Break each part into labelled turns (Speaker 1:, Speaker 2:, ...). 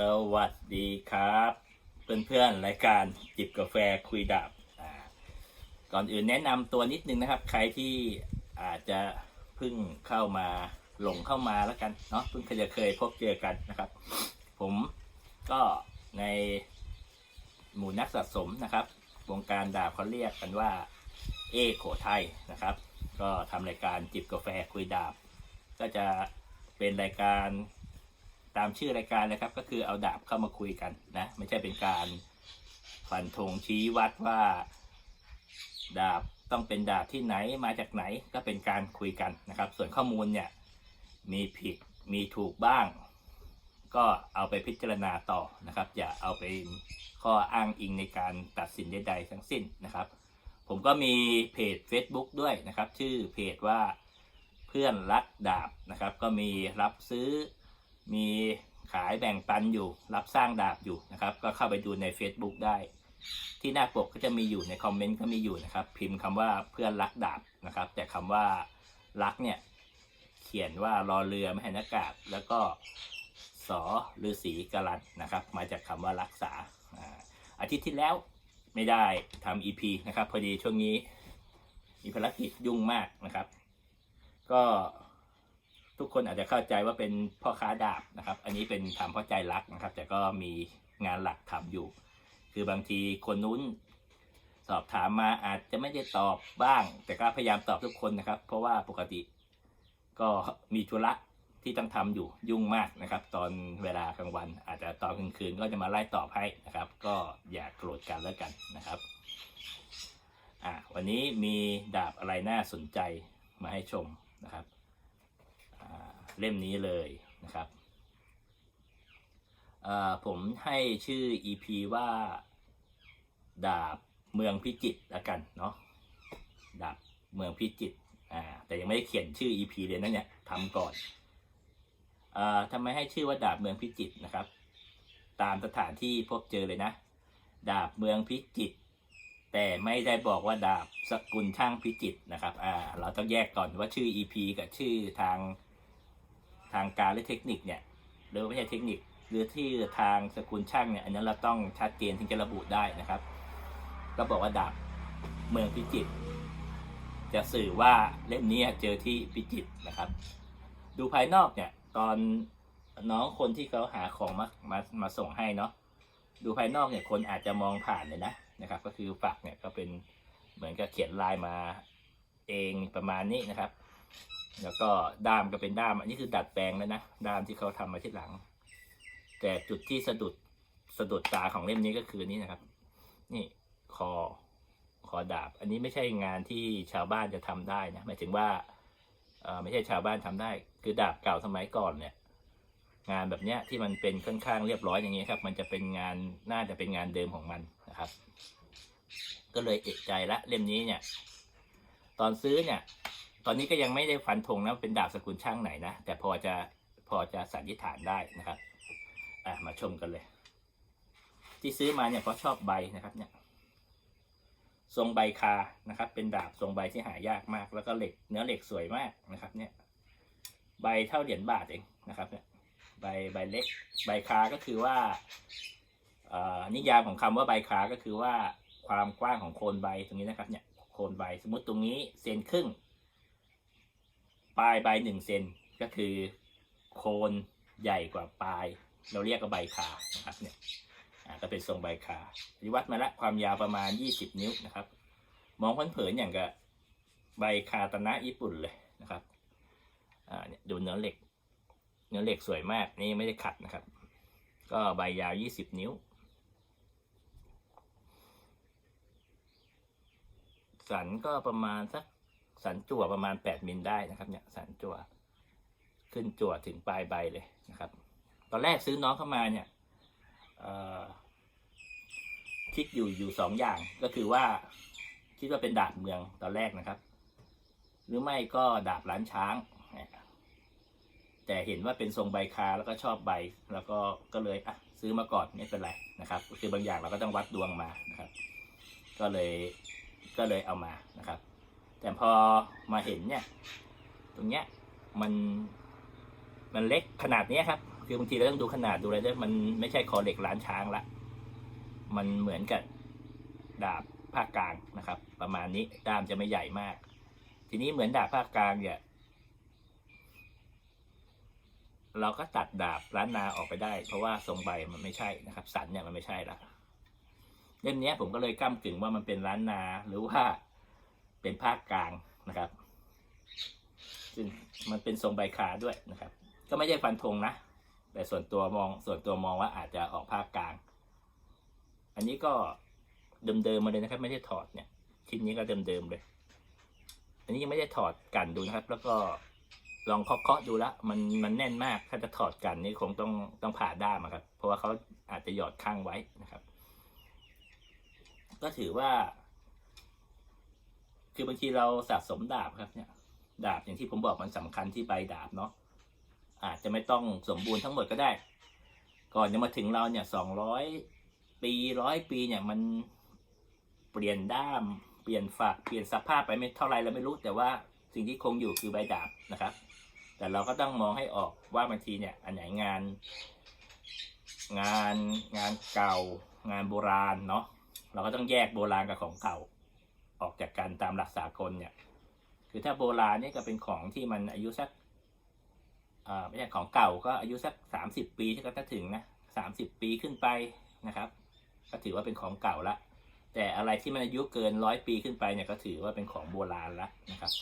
Speaker 1: สวัสดีครับ เพื่อนๆรายการจิบกาแฟคุยดาบก่อนอื่นแนะนำตัวนิดนึงนะครับ ใครที่อาจจะเพิ่งเข้ามาหลงเข้ามาแล้วกันเนาะเพิ่งจะเคยพบเจอกันนะครับ ผมก็ในหมู่นักสะสมนะครับวงการดาบเขาเรียกกันว่าเอโขไทยนะครับ ก็ทำรายการจิบกาแฟคุยดาบ ก็จะเป็นรายการ ตามชื่อรายการเลยครับ ก็คือเอาดาบเข้ามาคุยกันนะ ไม่ใช่เป็นการฟันธงชี้วัดว่า ดาบต้องเป็นดาบที่ไหนมาจากไหนก็เป็นการคุยกันนะครับ ส่วนข้อมูลเนี่ยมีผิดมีถูกบ้าง ก็เอาไปพิจารณาต่อนะครับ อย่าเอาไปข้ออ้างอิงในการตัดสินใดๆทั้งสิ้นนะครับ ผมก็มีเพจ Facebook ด้วยนะครับ ชื่อเพจว่าเพื่อนรักดาบนะครับ ก็มีรับซื้อ มีขายแบ่งปันอยู่ รับสร้างดาบอยู่นะครับ ก็เข้าไปดูใน Facebook ได้ ที่หน้าปกก็จะมีอยู่ในคอมเมนต์ก็มีอยู่นะครับ พิมพ์คำว่าเพื่อนรักดาบนะครับ แต่คำว่ารักเนี่ยเขียนว่ารอเรือไม่ให้นากาศแล้วก็สอฤาษีกรันนะครับ มาจากคำว่ารักษาอาอาทิตย์ที่แล้วไม่ได้ทำ EP นะครับ พอดีช่วงนี้มีภารกิจยุ่งมากนะครับ ก็ ทุกคนอาจจะเข้าใจว่าเป็นพ่อค้าดาบนะครับ อันนี้เป็นทำเพราะใจรักนะครับ แต่ก็มีงานหลักทำอยู่ คือบางทีคนนู้นสอบถามมาอาจจะไม่ได้ตอบบ้าง แต่ก็พยายามตอบทุกคนนะครับ เพราะว่าปกติก็มีธุระที่ต้องทำอยู่ยุ่งมากนะครับ ตอนเวลากลางวัน อาจจะตอนกลางคืนก็จะมาไล่ตอบให้นะครับ ก็อย่าโกรธกันแล้วกันนะครับอ่าวันนี้มีดาบอะไรน่าสนใจมาให้ชมนะครับ เล่มนี้เลยนะครับผมให้ชื่อ EP ว่า ดาบเมืองพิจิตรละกันเนาะดาบเมืองพิจิตรอ่าแต่ยังไม่ได้เขียนชื่อ EP เลยนะเนี่ยทำก่อนอ่าทำไมให้ชื่อว่าดาบเมืองพิจิตรนะครับ ตามสถานที่พบเจอเลยนะ ดาบเมืองพิจิตรแต่ไม่ได้บอกว่าดาบสกุลช่างพิจิตรนะครับอ่าเราต้องแยกก่อนว่าชื่อ EP กับชื่อทาง ทางการหรือเทคนิคเนี่ยหรือไม่ใช่เทคนิค หรือที่ทางสกุลช่างเนี่ยอันนั้นเราต้องชัดเจนถึงจะระบุได้นะครับ ก็บอกว่าดาบเมืองพิจิตรจะสื่อว่าเล่มนี้เจอที่พิจิตรนะครับ ดูภายนอกเนี่ยตอนน้องคนที่เขาหาของมามามาส่งให้เนาะดูภายนอกเนี่ยคนอาจจะมองผ่านเลยนะนะครับ ก็คือฝักเนี่ยก็เป็นเหมือนกับเขียนลายมาเองประมาณนี้นะครับ แล้วก็ด้ามก็เป็นด้าม อันนี้คือดัดแปลงแล้วนะ ด้ามที่เขาทำมาที่หลัง แต่จุดที่สะดุดสะดุดตาของเล่มนี้ก็คือนี่นะครับ นี่คอคอดาบ อันนี้ไม่ใช่งานที่ชาวบ้านจะทำได้นะหมายถึงว่าเออไม่ใช่ชาวบ้านทำได้ คือดาบเก่าสมัยก่อนเนี่ย งานแบบเนี้ยที่มันเป็นค่อนข้างเรียบร้อยอย่างนี้ครับ มันจะเป็นงานน่าจะเป็นงานเดิมของมันนะครับ ก็เลยเอกใจละเล่มนี้เนี่ย ตอนซื้อเนี่ย ตอนนี้ก็ยังไม่ได้ฟันธงนะเป็นดาบสกุลช่างไหนนะ แต่พอจะพอจะสันนิษฐานได้นะครับอะมาชมกันเลย ที่ซื้อมาเนี่ยเพราะชอบใบนะครับเนี่ยทรงใบคานะครับ เป็นดาบทรงใบที่หายากมาก แล้วก็เหล็กเนื้อเหล็กสวยมากนะครับ เนี่ย ใบเท่าเหรียญบาทเองนะครับ เนี่ย ใบใบเล็ก ใบคาก็คือว่าอ่อนิยามของคำว่าใบคาก็คือว่าความกว้างของโคนใบตรงนี้นะครับ เนี่ยโคนใบสมมติตรงนี้เซนครึ่ง ปลายใบหนึ่งเซนก็คือโคนใหญ่กว่าปลาย เราเรียกว่าใบคานะครับเนี่ยอ่าก็เป็นทรงใบคาที่วัดมาละความยาวประมาณ 20 นิ้วนะครับ มองเผินๆอย่างกับใบคาตนะญี่ปุ่นเลยนะครับอ่าเนี่ยดูเนื้อเหล็ก เนื้อเหล็กสวยมากนี่ไม่ได้ขัดนะครับ ก็ใบยาว 20 นิ้ว สันก็ประมาณสัก สันจั่วประมาณ 8 มิลได้นะครับ เนี่ยสันจั่วขึ้นจั่วถึงปลายใบเลยนะครับ ตอนแรกซื้อน้องเข้ามาเนี่ยคิดอยู่อยู่สองอย่างก็คือว่า คิดว่าเป็นดาบเมืองตอนแรกนะครับ หรือไม่ก็ดาบล้านช้าง แต่เห็นว่าเป็นทรงใบคาแล้วก็ชอบใบ แล้วก็ก็เลยอะซื้อมาก่อนไม่เป็นไรนะครับคือบางอย่างเราก็ต้องวัดดวงมานะครับ ก็เลยก็เลยเอามานะครับ แต่พอมาเห็นเนี่ย ตรงเนี้ยมันมันเล็กขนาดเนี้ยครับ คือบางทีเราต้องดูขนาดดูอะไรด้วยมันไม่ใช่คอเหล็กล้านช้างละ มันเหมือนกับดาบภาคกลางนะครับ ประมาณนี้ด้ามจะไม่ใหญ่มาก ทีนี้เหมือนดาบภาคกลางเนี่ย เราก็ตัดดาบล้านนาออกไปได้ เพราะว่าทรงใบมันไม่ใช่นะครับ สันเนี่ยมันไม่ใช่ละเล่มเนี้ยผมก็เลยก้ากึ่งว่ามันเป็นล้านนาหรือว่า เป็นภาคกลางนะครับ ซึ่งมันเป็นทรงใบคาด้วยนะครับ ก็ไม่ใช่ฟันธงนะ แต่ส่วนตัวมองส่วนตัวมองว่าอาจจะออกภาคกลาง อันนี้ก็เดิมๆมาเลยนะครับ ไม่ได้ถอดเนี่ยชิ้นนี้ก็เดิมๆเลย อันนี้ยังไม่ได้ถอดกันดูนะครับ แล้วก็ลองเคาะๆดูละมันมันแน่นมากถ้าจะถอดกันนี่คงต้องต้องผ่าด้ามครับ เพราะว่าเขาอาจจะหยอดข้างไว้นะครับ ก็ถือว่า คือบางทีเราสะสมดาบครับเนี่ย ดาบอย่างที่ผมบอกมันสำคัญที่ใบดาบเนาะอาจจะไม่ต้องสมบูรณ์ทั้งหมดก็ได้ ก่อนจะมาถึงเราเนี่ยสองร้อยปีร้อยปีเนี่ยมันเปลี่ยนด้ามเปลี่ยนฝักเปลี่ยนสภาพไปไม่เท่าไรเราไม่รู้ แต่ว่าสิ่งที่คงอยู่คือใบดาบนะครับ แต่เราก็ต้องมองให้ออกว่าบางทีเนี่ยอันไหนงาน งานงานเก่างานโบราณเนาะเราก็ต้องแยกโบราณกับของเก่า ออกจากกันตามหลักสากลเนี่ย คือถ้าโบราณนี่ก็เป็นของที่มันอายุสักอ่าไม่ใช่ของเก่าก็อายุสักสามสิบปีที่ก็ถ้าถึงนะสามสิบปีขึ้นไปนะครับ ก็ถือว่าเป็นของเก่าละ แต่อะไรที่มันอายุเกินร้อยปีขึ้นไปเนี่ยก็ถือว่าเป็นของโบราณละนะครับ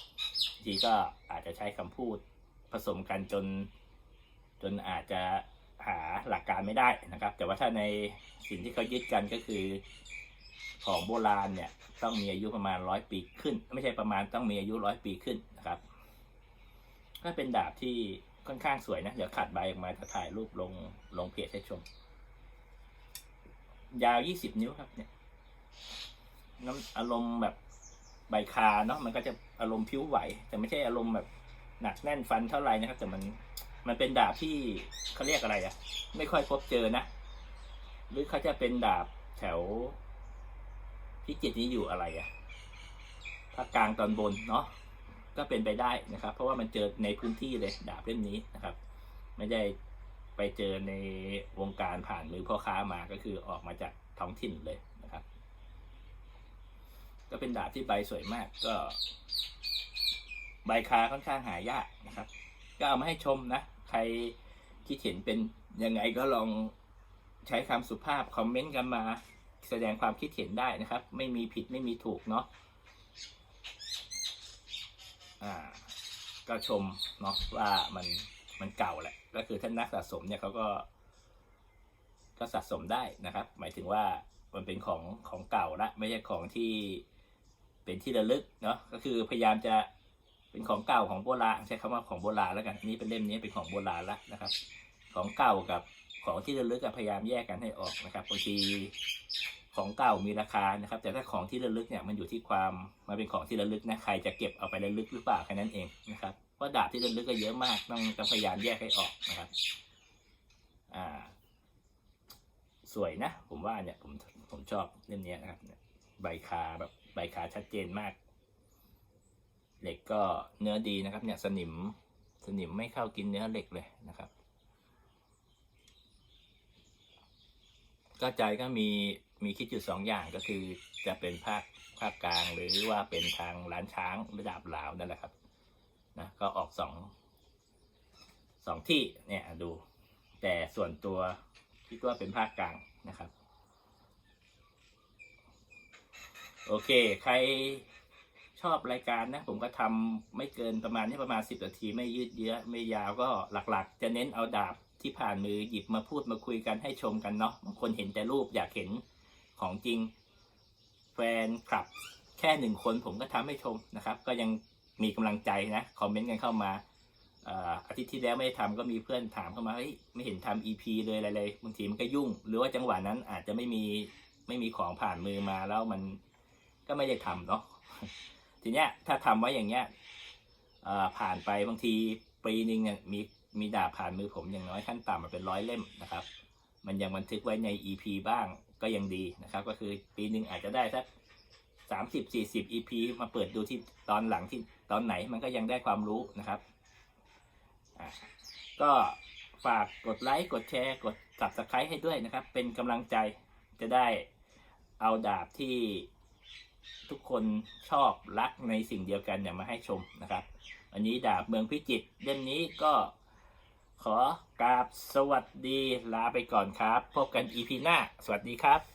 Speaker 1: ทีก็อาจจะใช้คำพูดผสมกันจน จนอาจจะหาหลักการไม่ได้นะครับ แต่ว่าถ้าในสิ่งที่เขายึดกันก็คือ ของโบราณเนี่ยต้องมีอายุประมาณร้อยปีขึ้น ไม่ใช่ประมาณต้องมีอายุร้อยปีขึ้นนะครับ ก็เป็นดาบที่ค่อนข้างสวยนะ เดี๋ยวขัดใบออกมาจะถ่ายรูปลงลงเพจให้ชม ยาวยี่สิบนิ้วครับเนี่ยน้ำอารมณ์แบบใบคาเนาะมันก็จะอารมณ์ผิวไหว แต่ไม่ใช่อารมณ์แบบหนักแน่นฟันเท่าไหร่นะครับ แต่มันมันเป็นดาบที่เขาเรียกอะไรอะไม่ค่อยพบเจอนะ หรือเขาจะเป็นดาบแถว พิจิตนี้อยู่อะไรอะภาคกลางตอนบนเนาะก็เป็นไปได้นะครับ เพราะว่ามันเจอในพื้นที่เลยดาบเล่มนี้นะครับ ไม่ได้ไปเจอในวงการผ่านมือพ่อค้ามาก็คือออกมาจากท้องถิ่นเลยนะครับ ก็เป็นดาบที่ใบสวยมากก็ ใบคาค่อนข้างหายากนะครับ ก็เอามาให้ชมนะ ใครคิดเห็นเป็นยังไงก็ลองใช้คำสุภาพคอมเมนต์กันมา แสดงความคิดเห็นได้นะครับ ไม่มีผิดไม่มีถูกเนาะอ่าก็ชมเนาะว่ามันมันเก่าแหละก็คือท่านนักสะสมเนี่ยเขาก็ ก็สะสมได้นะครับ หมายถึงว่ามันเป็นของของเก่าละไม่ใช่ของที่เป็นที่ระลึกเนาะก็คือพยายามจะเป็นของเก่าของโบราณใช้คำว่าของโบราณแล้วกันนนี้เป็นเล่มนี้เป็นของโบราณละนะครับ ของเก่ากับ ของที่ระลึกพยายามแยกกันให้ออกนะครับบางทีของเก่ามีราคานะครับ แต่ถ้าของที่ระลึกเนี่ยมันอยู่ที่ความมันเป็นของที่ระลึกนะใครจะเก็บเอาไประลึกหรือเปล่าแค่นั้นเองนะครับเพราะดาบที่ระลึกก็เยอะมากต้องต้องพยายามแยกให้ออกนะครับอ่าสวยนะ ผมว่าเนี่ยผมผมชอบเล่มเนี้ยนะครับใบคาแบบใบคาชัดเจนมาก เหล็กก็เนื้อดีนะครับ เนี่ยสนิมสนิมไม่เข้ากินเนื้อเหล็กเลยนะครับ ก็ใจก็มีมีคิดอยู่สองอย่างก็คือจะเป็นภาคภาคกลางหรือว่าเป็นทางร้านช้างหรือดาบลาวนั่นแหละครับนะก็ออกสองสองที่เนี่ยดู แต่ส่วนตัวคิดว่าเป็นภาคกลางนะครับ โอเค ใครชอบรายการนะ ผมก็ทำไม่เกินประมาณนี้ประมาณสิบนาที ไม่ยืดเยื้อไม่ยาวก็หลักๆ จะเน้นเอาดาบ ที่ผ่านมือหยิบมาพูดมาคุยกันให้ชมกันเนาะบางคนเห็นแต่รูปอยากเห็นของจริง แฟนคลับ แค่หนึ่งคนผมก็ทำให้ชมนะครับ ก็ยังมีกำลังใจนะคอมเมนต์กันเข้ามาอาทิตย์ที่แล้วไม่ได้ทำก็มีเพื่อนถามเข้ามาเฮ้ยไม่เห็นทำ EP เลยอะไรเลยบางทีมันก็ยุ่ง หรือว่าจังหวะนั้นอาจจะไม่มีไม่มีของผ่านมือมาแล้วมันก็ไม่ได้ทำเนาะทีเนี้ยถ้าทำไว้อย่างเงี้ยผ่านไปบางทีปีหนึ่งเนี่ยมี มีดาบผ่านมือผมอย่างน้อยขั้นต่ำมาเป็นร้อยเล่มนะครับ มันยังบันทึกไว้ใน EP บ้างก็ยังดีนะครับ ก็คือปีหนึ่งอาจจะได้สักสามสิบสี่สิบ EP มาเปิดดูที่ตอนหลังที่ตอนไหนมันก็ยังได้ความรู้นะครับ ก็ฝากกดไลค์กดแชร์กด subscribe ให้ด้วยนะครับ เป็นกำลังใจจะได้เอาดาบที่ทุกคนชอบรักในสิ่งเดียวกันเนี่ยมาให้ชมนะครับ อันนี้ดาบเมืองพิจิตรเล่มนี้ก็ ขอกราบสวัสดีลาไปก่อนครับ พบกันอีพีหน้า สวัสดีครับ